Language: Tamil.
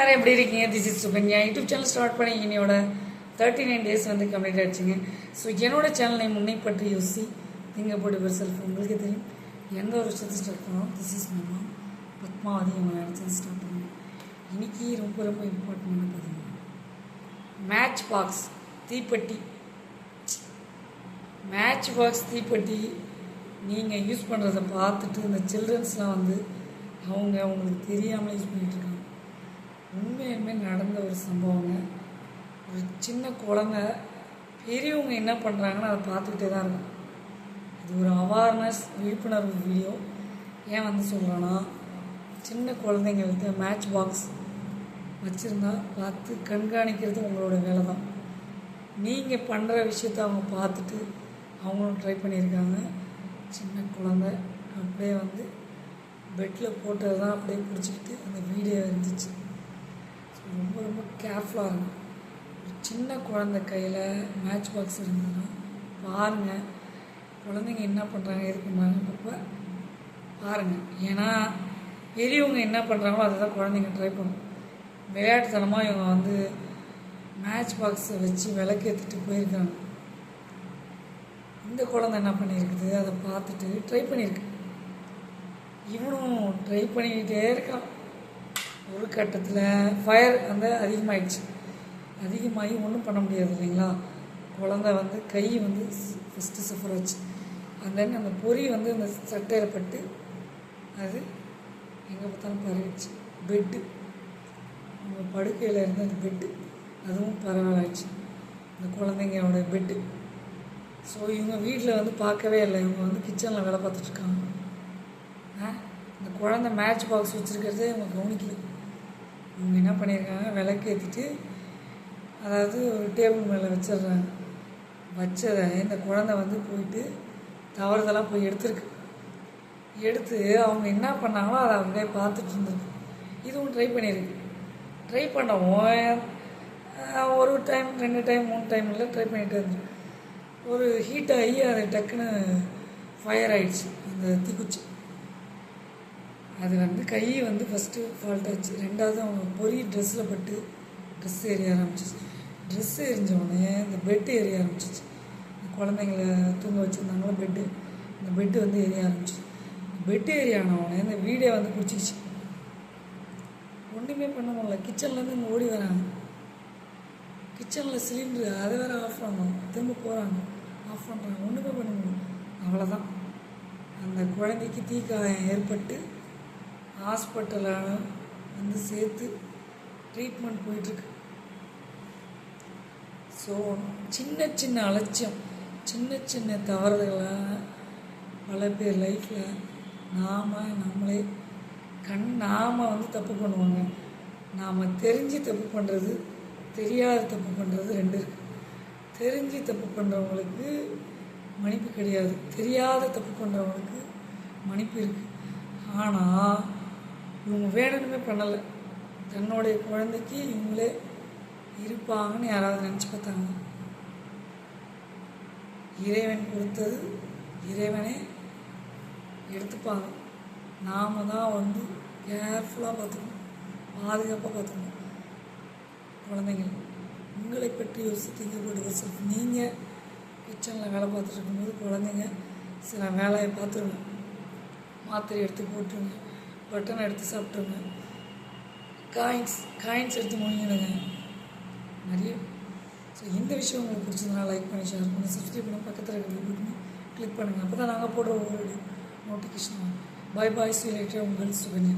எல்லாரும் எப்படி இருக்கீங்க? This is Sukanya YouTube channel start பண்ணி என்னோட தேர்ட்டி நைன் டேஸ் வந்து கம்ப்ளீட் ஆயிடுச்சுங்க ஸோ என்னோட சேனலை முன்னை பற்றி யோசி. நீங்கள் போட்டு ஒரு செல்ஃப் உங்களுக்கு தெரியும். எந்த ஒரு விஷயத்தை ஸ்டார்ட் பண்ணோம்? திஸ் இஸ் மாமா பத்மாவதி அவங்க நினச்சது ஸ்டார்ட் பண்ணுவோம் இன்னைக்கு ரொம்ப ரொம்ப இம்பார்ட்டன்ட்னு பார்த்தீங்கன்னா மேட்ச் பாக்ஸ் தீப்பெட்டி. மேட்ச் பாக்ஸ் தீப்பெட்டி. நீங்கள் யூஸ் பண்ணுறதை பார்த்துட்டு இந்த சில்ட்ரன்ஸ்லாம் வந்து அவங்க அவங்களுக்கு தெரியாமல் யூஸ் பண்ணிகிட்டு இருக்காங்க. உண்மையுமே நடந்த ஒரு சம்பவங்க. ஒரு சின்ன குழந்த பெரியவங்க என்ன பண்ணுறாங்கன்னு அதை பார்த்துக்கிட்டே தான் இருக்கும். இது ஒரு அவேர்னஸ் விழிப்புணர்வு வீடியோ ஏன் வந்து சொல்கிறேன்னா சின்ன குழந்தைங்களுக்கு மேட்ச் பாக்ஸ் வச்சுருந்தா பார்த்து கண்காணிக்கிறது உங்களோட வேலை தான். நீங்கள் பண்ணுற விஷயத்த அவங்க பார்த்துட்டு அவங்களும் ட்ரை பண்ணியிருக்காங்க. சின்ன குழந்தை அப்படியே வந்து பெட்டில் போட்டது தான் அப்படியே பிடிச்சிக்கிட்டு அந்த வீடியோ இருந்துச்சு. ரொம்ப ரொம்ப கேர்ஃபுல்லாக இருக்கும் ஒரு சின்ன குழந்தை கையில் மேட்ச் பாக்ஸ் இருந்ததுன்னா பாருங்கள் குழந்தைங்க என்ன பண்ணுறாங்க எது பண்ணுறாங்க அப்போ பாருங்கள் ஏன்னா பெரியவங்க என்ன பண்ணுறாங்களோ அதை தான் குழந்தைங்க ட்ரை பண்ணும். விளையாட்டுத்தனமாக இவங்க வந்து மேட்ச் பாக்ஸை வச்சு விளக்கேற்றிட்டு போயிருக்காங்க. இந்த குழந்தை என்ன பண்ணியிருக்குது அதை பார்த்துட்டு ட்ரை பண்ணியிருக்கு. இவனும் ட்ரை பண்ணிக்கிட்டே இருக்கான். ஒரு கட்டத்தில் ஃபயர் வந்து அதிகமாகிடுச்சு அதிகமாகி ஒன்றும் பண்ண முடியாது இல்லைங்களா? குழந்தை வந்து கை வந்து ஃபஸ்ட்டு சஃபர் ஆச்சு. அந்த அந்த பொறி வந்து அந்த சட்டையில் பட்டு அது எங்கே பார்த்தாலும் பரவிடுச்சு. பெட்டு நம்ம படுக்கையில் இருந்த அந்த பெட்டு அதுவும் பரவலாயிடுச்சு. அந்த குழந்தைங்களோட பெட்டு ஸோ இவங்க வீட்டில் வந்து பார்க்கவே இல்லை. இவங்க வந்து கிச்சனில் வேலை பார்த்துட்ருக்காங்க ஆ? இந்த குழந்தை மேட்ச் பாக்ஸ் வச்சுருக்கிறதே இவங்க கவனிக்கல. இவங்க என்ன பண்ணியிருக்காங்க? விளக்கு ஏற்றிட்டு அதாவது ஒரு டேபிள் மேலே வச்சிடுறாங்க. வச்சதை இந்த குழந்தை வந்து போயிட்டு தவறுதலாக போய் எடுத்திருக்கு. எடுத்து அவங்க என்ன பண்ணாங்களோ அதை அப்படியே பார்த்துட்டு இருந்திருக்கு. இதுவும் ட்ரை பண்ணியிருக்கு. ட்ரை பண்ணவும் ஒரு டைம் ரெண்டு டைம் மூணு டைமில் ட்ரை பண்ணிகிட்டே இருந்துச்சு ஒரு ஹீட் ஆகி அது டக்குன்னு ஃபயர் ஆகிடுச்சு அந்த தீக்குச்சி. அது வந்து கை வந்து ஃபஸ்ட்டு ஃபால்ட் ஆச்சு ரெண்டாவது அவங்க பொறி ட்ரெஸ்ஸில் பட்டு ட்ரெஸ் எரிய ஆரம்பிச்சிச்சு. ட்ரெஸ் எரிஞ்ச உடனே இந்த பெட்டு எரிய ஆரம்பிச்சிச்சு. குழந்தைங்கள தூங்க வச்சுருந்தாங்களோ பெட்டு இந்த பெட்டு வந்து எரிய ஆரம்பிச்சிச்சு. பெட்டு எரியான உடனே இந்த வீடே வந்து பிடிச்சிக்கிச்சு ஒன்றுமே பண்ண முடியல. கிச்சன்லேருந்து இங்கே ஓடி வராங்க. கிச்சனில் சிலிண்டரு அதை வேறு ஆஃப் பண்ணணும். திரும்ப போகிறாங்க ஆஃப் பண்ணுறாங்க ஒன்றுமே பண்ண முடியும் அவ்வளோதான் அந்த குழந்தைக்கு தீக்காயம் ஏற்பட்டு ஹாஸ்பிட்டலில் வந்து சேர்த்து ட்ரீட்மெண்ட் போயிட்டுருக்கு. ஸோ சின்ன சின்ன அலட்சியம் சின்ன சின்ன தவறுதலாக பல பேர் லைஃப்பில் நாம் நம்மளே கண் நாம் வந்து தப்பு பண்ணுவாங்க. நாம் தெரிஞ்சு தப்பு பண்ணுறது தெரியாத தப்பு பண்ணுறது ரெண்டு இருக்குது தெரிஞ்சு தப்பு பண்ணுறவங்களுக்கு மன்னிப்பு கிடையாது. தெரியாத தப்பு பண்ணுறவங்களுக்கு மன்னிப்பு இருக்குது ஆனால் இவங்க வேணும்னுமே பண்ணலை. தன்னுடைய குழந்தைக்கு இவங்களே இருப்பாங்கன்னு யாராவது நினச்சி பார்த்தாங்க. இறைவன் கொடுத்தது இறைவனே எடுத்துப்பாங்க. நாம தான் வந்து கேர்ஃபுல்லாக பார்த்துக்கணும். பாதுகாப்பாக பார்த்துக்கணும். குழந்தைங்கள் உங்களை பற்றி யோசித்தீங்க போட்டு செல்ஃப் நீங்கள் கிச்சனில் வேலை பார்த்துட்டு இருக்கும்போது குழந்தைங்க சில வேலையை பார்த்துருங்க. மாத்திரை எடுத்து போட்டுருங்க. பட்டன் எடுத்து சாப்பிட்ருங்க காயின்ஸ் காயின்ஸ் எடுத்து முழுங்கிடுங்க நிறைய. ஸோ இந்த விஷயம் உங்களுக்கு பிடிச்சதுனா லைக் பண்ணி ஷேர் பண்ணி சப்ஸ்கிரைப் பண்ணி பக்கத்தில் இருக்கிற பட்டனை கிளிக் பண்ணுங்கள் அப்போ தான் நாங்கள் போடுற ஒரு நோட்டிஃபிகேஷன் பாய் பாய் சீ லேட்டர் உங்கள் சுகன்யா.